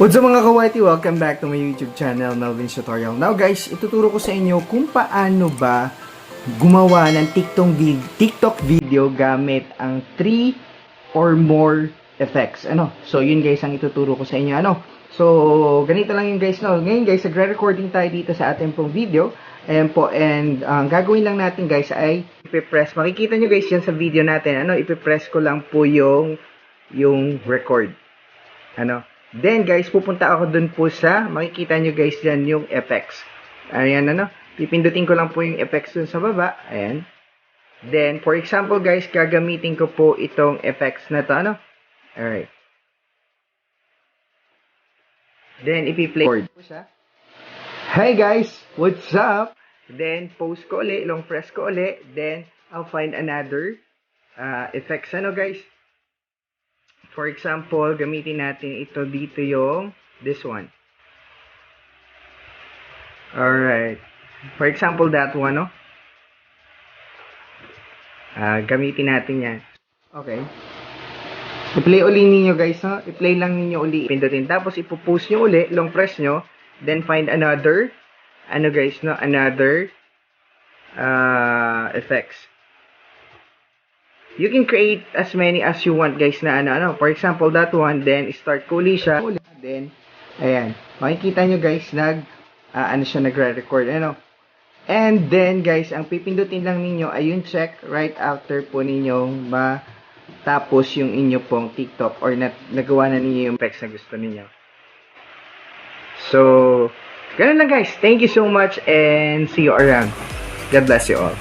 What's up mga kawati? Welcome back to my YouTube channel, Melvin's Tutorial. Now guys, ituturo ko sa inyo kung paano ba gumawa ng TikTok, TikTok video gamit ang 3 or more effects. Ano? So yun guys ang ituturo ko sa inyo. Ano? So ganito lang yun guys. No? Ngayon guys, nagre-recording tayo dito sa ating pong video. Ayan po, and ang gagawin lang natin guys ay ipipress. Makikita nyo guys yan sa video natin. Ano? Ipipress ko lang po yung yung record. Ano? Then, guys, pupunta ako dun po sa, makikita nyo guys dyan yung effects. Ayan, ano? Pipindutin ko lang po yung effects dun sa baba. Ayan. Then, for example, guys, gagamitin ko po itong effects na to, ano? Alright. Then, ipi-play ko siya. Hi, guys! What's up? Then, post ko uli, long press ko uli. Then, I'll find another uh, effects, ano, guys? For example, gamitin natin ito dito yung this one. Alright. For example, that one, no? Ah, gamitin natin yan. Okay. I-play uli ninyo guys, no? I-play lang ninyo uli. Pindutin. Tapos, ipopost nyo uli, long press nyo. Then, find another, ano guys, no? Another, uh, effects. You can create as many as you want guys na ano ano. For example, that one then start ko uli siya. Then ayan. Makikita nyo guys nag ah, ano siya nagre-record ano. And then guys, ang pipindutin lang ninyo ay yung check right after po ninyong matapos yung inyo pong TikTok or na, nagawa na ninyo yung text na gusto ninyo. So, ganun lang guys. Thank you so much and see you around. God bless you all.